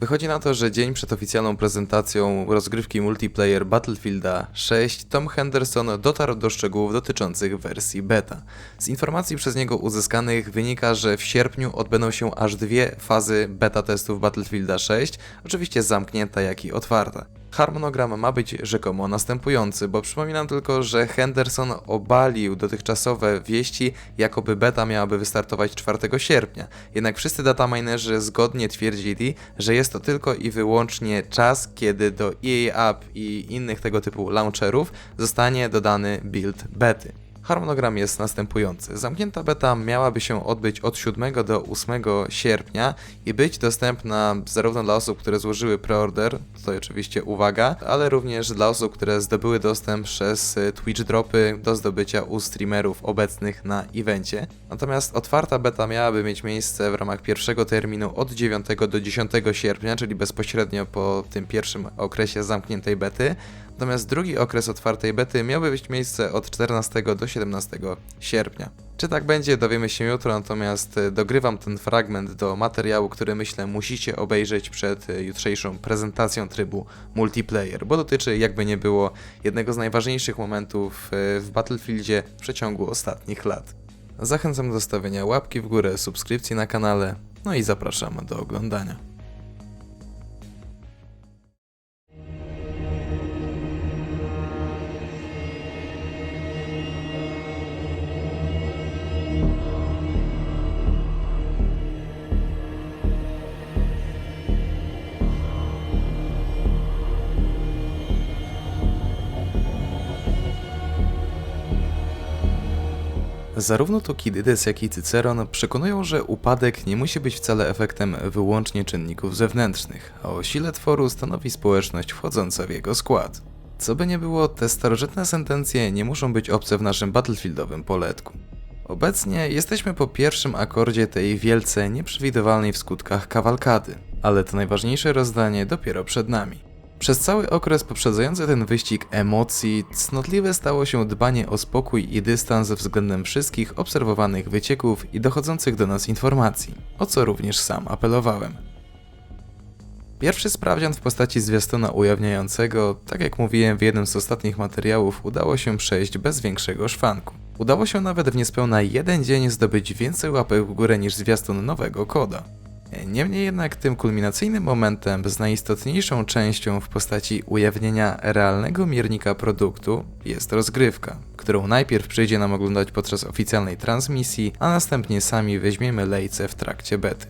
Wychodzi na to, że dzień przed oficjalną prezentacją rozgrywki multiplayer Battlefielda 6 Tom Henderson dotarł do szczegółów dotyczących wersji beta. Z informacji przez niego uzyskanych wynika, że w sierpniu odbędą się aż dwie fazy beta testów Battlefielda 6, oczywiście zamknięta jak i otwarta. Harmonogram ma być rzekomo następujący, bo przypominam tylko, że Henderson obalił dotychczasowe wieści, jakoby beta miałaby wystartować 4 sierpnia. Jednak wszyscy dataminerzy zgodnie twierdzili, że jest to tylko i wyłącznie czas, kiedy do EA App i innych tego typu launcherów zostanie dodany build bety. Harmonogram jest następujący. Zamknięta beta miałaby się odbyć od 7 do 8 sierpnia i być dostępna zarówno dla osób, które złożyły preorder, tutaj oczywiście uwaga, ale również dla osób, które zdobyły dostęp przez Twitch dropy do zdobycia u streamerów obecnych na evencie. Natomiast otwarta beta miałaby mieć miejsce w ramach pierwszego terminu od 9 do 10 sierpnia, czyli bezpośrednio po tym pierwszym okresie zamkniętej bety. Natomiast drugi okres otwartej bety miałby mieć miejsce od 14 do 17 sierpnia. Czy tak będzie, dowiemy się jutro, natomiast e, dogrywam ten fragment do materiału, który myślę musicie obejrzeć przed e, jutrzejszą prezentacją trybu multiplayer, bo dotyczy, jakby nie było, jednego z najważniejszych momentów e, w Battlefieldzie w przeciągu ostatnich lat. Zachęcam do zostawienia łapki w górę, subskrypcji na kanale, no i zapraszam do oglądania. Zarówno Tukidydes, jak i Cyceron przekonują, że upadek nie musi być wcale efektem wyłącznie czynników zewnętrznych, a o sile tworu stanowi społeczność wchodząca w jego skład. Co by nie było, te starożytne sentencje nie muszą być obce w naszym battlefieldowym poletku. Obecnie jesteśmy po pierwszym akordzie tej wielce nieprzewidywalnej w skutkach kawalkady, ale to najważniejsze rozdanie dopiero przed nami. Przez cały okres poprzedzający ten wyścig emocji, cnotliwe stało się dbanie o spokój i dystans względem wszystkich obserwowanych wycieków i dochodzących do nas informacji, o co również sam apelowałem. Pierwszy sprawdzian w postaci zwiastuna ujawniającego, tak jak mówiłem w jednym z ostatnich materiałów, udało się przejść bez większego szwanku. Udało się nawet w niespełna jeden dzień zdobyć więcej łapek w górę niż zwiastun nowego koda. Niemniej jednak tym kulminacyjnym momentem z najistotniejszą częścią w postaci ujawnienia realnego miernika produktu jest rozgrywka, którą najpierw przyjdzie nam oglądać podczas oficjalnej transmisji, a następnie sami weźmiemy lejce w trakcie bety.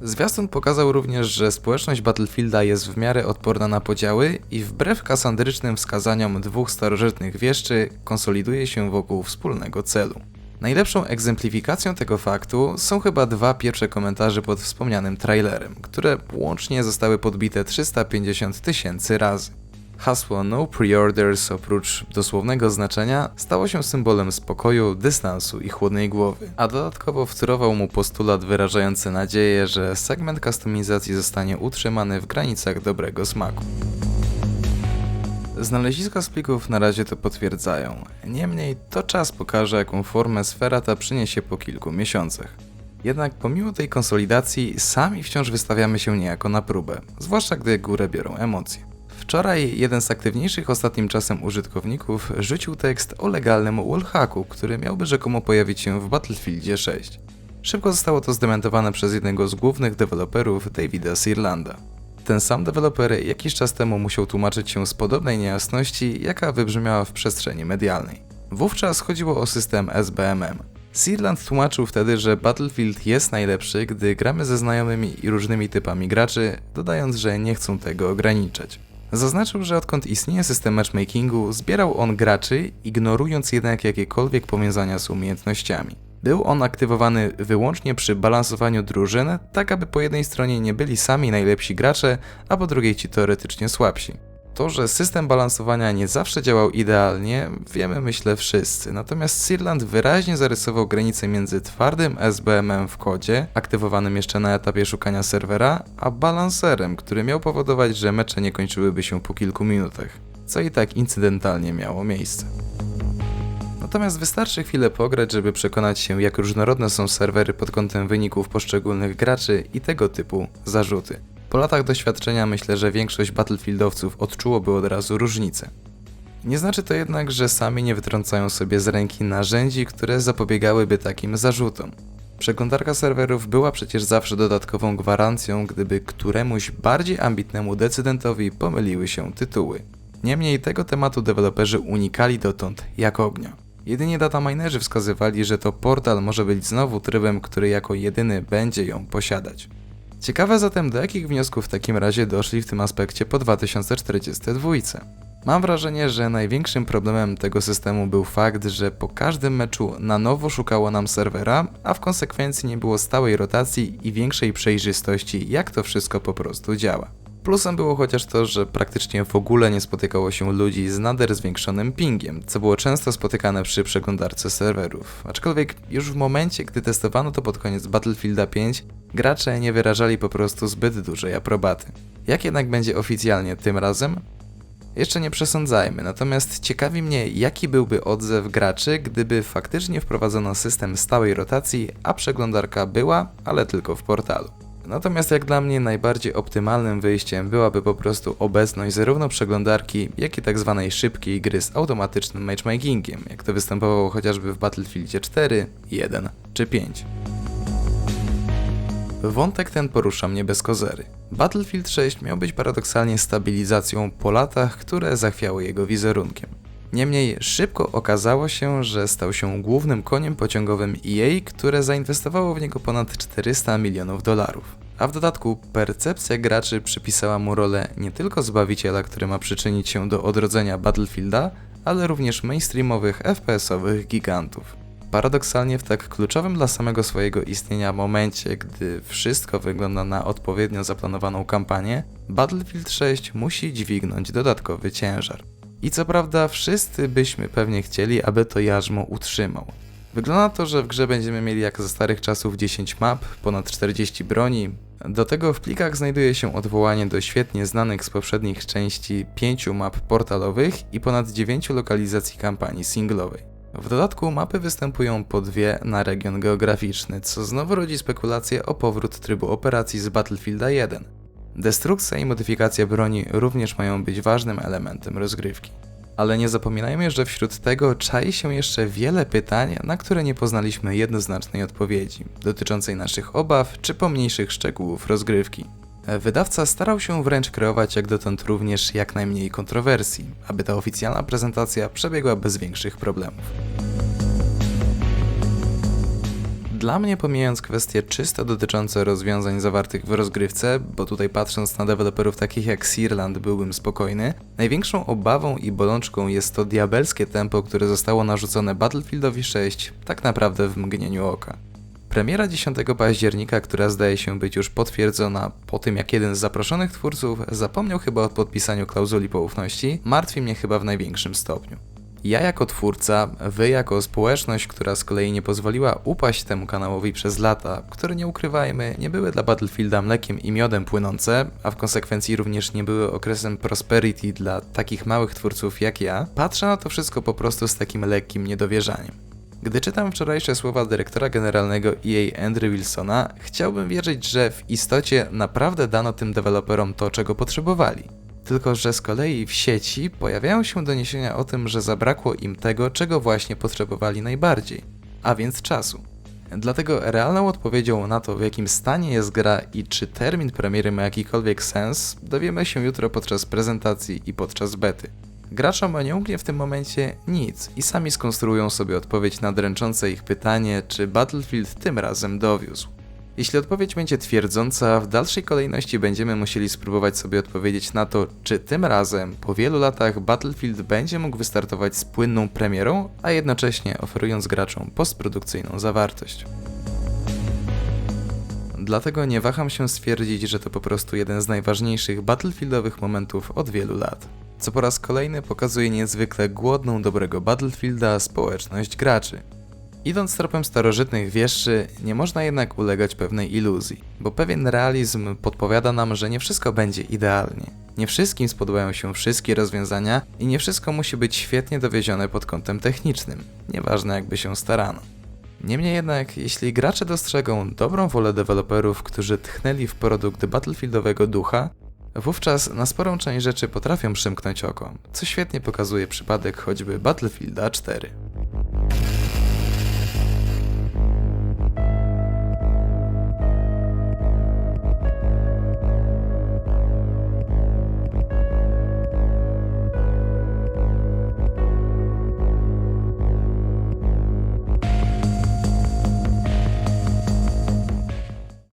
Zwiastun pokazał również, że społeczność Battlefielda jest w miarę odporna na podziały i wbrew kasandrycznym wskazaniom dwóch starożytnych wieszczy konsoliduje się wokół wspólnego celu. Najlepszą egzemplifikacją tego faktu są chyba dwa pierwsze komentarze pod wspomnianym trailerem, które łącznie zostały podbite 350 tysięcy razy. Hasło No Preorders oprócz dosłownego znaczenia stało się symbolem spokoju, dystansu i chłodnej głowy, a dodatkowo wtórował mu postulat wyrażający nadzieję, że segment kustomizacji zostanie utrzymany w granicach dobrego smaku. Znaleziska z plików na razie to potwierdzają. Niemniej to czas pokaże, jaką formę sfera ta przyniesie po kilku miesiącach. Jednak pomimo tej konsolidacji, sami wciąż wystawiamy się niejako na próbę, zwłaszcza gdy górę biorą emocje. Wczoraj jeden z aktywniejszych ostatnim czasem użytkowników rzucił tekst o legalnym wallhacku, który miałby rzekomo pojawić się w Battlefieldzie 6. Szybko zostało to zdementowane przez jednego z głównych deweloperów, Davida Sirlanda. Ten sam deweloper jakiś czas temu musiał tłumaczyć się z podobnej niejasności, jaka wybrzmiała w przestrzeni medialnej. Wówczas chodziło o system SBMM. Seedland tłumaczył wtedy, że Battlefield jest najlepszy, gdy gramy ze znajomymi i różnymi typami graczy, dodając, że nie chcą tego ograniczać. Zaznaczył, że odkąd istnieje system matchmakingu, zbierał on graczy, ignorując jednak jakiekolwiek powiązania z umiejętnościami. Był on aktywowany wyłącznie przy balansowaniu drużyn, tak aby po jednej stronie nie byli sami najlepsi gracze, a po drugiej ci teoretycznie słabsi. To, że system balansowania nie zawsze działał idealnie, wiemy myślę wszyscy, natomiast Searland wyraźnie zarysował granicę między twardym SBM-em w kodzie, aktywowanym jeszcze na etapie szukania serwera, a balanserem, który miał powodować, że mecze nie kończyłyby się po kilku minutach, co i tak incydentalnie miało miejsce. Natomiast wystarczy chwilę pograć, żeby przekonać się, jak różnorodne są serwery pod kątem wyników poszczególnych graczy i tego typu zarzuty. Po latach doświadczenia myślę, że większość Battlefieldowców odczułoby od razu różnicę. Nie znaczy to jednak, że sami nie wytrącają sobie z ręki narzędzi, które zapobiegałyby takim zarzutom. Przeglądarka serwerów była przecież zawsze dodatkową gwarancją, gdyby któremuś bardziej ambitnemu decydentowi pomyliły się tytuły. Niemniej tego tematu deweloperzy unikali dotąd jak ognia. Jedynie dataminerzy wskazywali, że to portal może być znowu trybem, który jako jedyny będzie ją posiadać. Ciekawe zatem, do jakich wniosków w takim razie doszli w tym aspekcie po 2042. Mam wrażenie, że największym problemem tego systemu był fakt, że po każdym meczu na nowo szukało nam serwera, a w konsekwencji nie było stałej rotacji i większej przejrzystości, jak to wszystko po prostu działa. Plusem było chociaż to, że praktycznie w ogóle nie spotykało się ludzi z nader zwiększonym pingiem, co było często spotykane przy przeglądarce serwerów. Aczkolwiek już w momencie, gdy testowano to pod koniec Battlefielda 5, gracze nie wyrażali po prostu zbyt dużej aprobaty. Jak jednak będzie oficjalnie tym razem? Jeszcze nie przesądzajmy, natomiast ciekawi mnie, jaki byłby odzew graczy, gdyby faktycznie wprowadzono system stałej rotacji, a przeglądarka była, ale tylko w portalu. Natomiast jak dla mnie najbardziej optymalnym wyjściem byłaby po prostu obecność zarówno przeglądarki, jak i tak zwanej szybkiej gry z automatycznym matchmakingiem, jak to występowało chociażby w Battlefieldzie 4, 1 czy 5. Wątek ten porusza mnie bez kozery. Battlefield 6 miał być paradoksalnie stabilizacją po latach, które zachwiały jego wizerunkiem. Niemniej szybko okazało się, że stał się głównym koniem pociągowym EA, które zainwestowało w niego ponad 400 milionów dolarów. A w dodatku percepcja graczy przypisała mu rolę nie tylko zbawiciela, który ma przyczynić się do odrodzenia Battlefielda, ale również mainstreamowych FPS-owych gigantów. Paradoksalnie w tak kluczowym dla samego swojego istnienia momencie, gdy wszystko wygląda na odpowiednio zaplanowaną kampanię, Battlefield 6 musi dźwignąć dodatkowy ciężar. I co prawda wszyscy byśmy pewnie chcieli, aby to jarzmo utrzymał. Wygląda to, że w grze będziemy mieli jak ze starych czasów 10 map, ponad 40 broni. Do tego w plikach znajduje się odwołanie do świetnie znanych z poprzednich części 5 map portalowych i ponad 9 lokalizacji kampanii singlowej. W dodatku mapy występują po dwie na region geograficzny, co znowu rodzi spekulacje o powrót trybu operacji z Battlefielda 1. Destrukcja i modyfikacja broni również mają być ważnym elementem rozgrywki. Ale nie zapominajmy, że wśród tego czai się jeszcze wiele pytań, na które nie poznaliśmy jednoznacznej odpowiedzi, dotyczącej naszych obaw czy pomniejszych szczegółów rozgrywki. Wydawca starał się wręcz kreować jak dotąd również jak najmniej kontrowersji, aby ta oficjalna prezentacja przebiegła bez większych problemów. Dla mnie, pomijając kwestie czysto dotyczące rozwiązań zawartych w rozgrywce, bo tutaj patrząc na deweloperów takich jak Searland byłbym spokojny, największą obawą i bolączką jest to diabelskie tempo, które zostało narzucone Battlefieldowi 6 tak naprawdę w mgnieniu oka. Premiera 10 października, która zdaje się być już potwierdzona po tym jak jeden z zaproszonych twórców zapomniał chyba o podpisaniu klauzuli poufności, martwi mnie chyba w największym stopniu. Ja jako twórca, wy jako społeczność, która z kolei nie pozwoliła upaść temu kanałowi przez lata, które nie ukrywajmy, nie były dla Battlefielda mlekiem i miodem płynące, a w konsekwencji również nie były okresem prosperity dla takich małych twórców jak ja, patrzę na to wszystko po prostu z takim lekkim niedowierzaniem. Gdy czytam wczorajsze słowa dyrektora generalnego EA Andrew Wilsona, chciałbym wierzyć, że w istocie naprawdę dano tym deweloperom to, czego potrzebowali. Tylko, że z kolei w sieci pojawiają się doniesienia o tym, że zabrakło im tego, czego właśnie potrzebowali najbardziej, a więc czasu. Dlatego realną odpowiedzią na to, w jakim stanie jest gra i czy termin premiery ma jakikolwiek sens, dowiemy się jutro podczas prezentacji i podczas bety. Graczom nie umknie w tym momencie nic i sami skonstruują sobie odpowiedź na dręczące ich pytanie, czy Battlefield tym razem dowiózł. Jeśli odpowiedź będzie twierdząca, w dalszej kolejności będziemy musieli spróbować sobie odpowiedzieć na to, czy tym razem, po wielu latach, Battlefield będzie mógł wystartować z płynną premierą, a jednocześnie oferując graczom postprodukcyjną zawartość. Dlatego nie waham się stwierdzić, że to po prostu jeden z najważniejszych battlefieldowych momentów od wielu lat. Co po raz kolejny pokazuje niezwykle głodną dobrego Battlefielda społeczność graczy. Idąc tropem starożytnych wieszczy, nie można jednak ulegać pewnej iluzji, bo pewien realizm podpowiada nam, że nie wszystko będzie idealnie. Nie wszystkim spodobają się wszystkie rozwiązania i nie wszystko musi być świetnie dowiezione pod kątem technicznym, nieważne jakby się starano. Niemniej jednak, jeśli gracze dostrzegą dobrą wolę deweloperów, którzy tchnęli w produkt battlefieldowego ducha, wówczas na sporą część rzeczy potrafią przymknąć oko, co świetnie pokazuje przypadek choćby Battlefielda 4.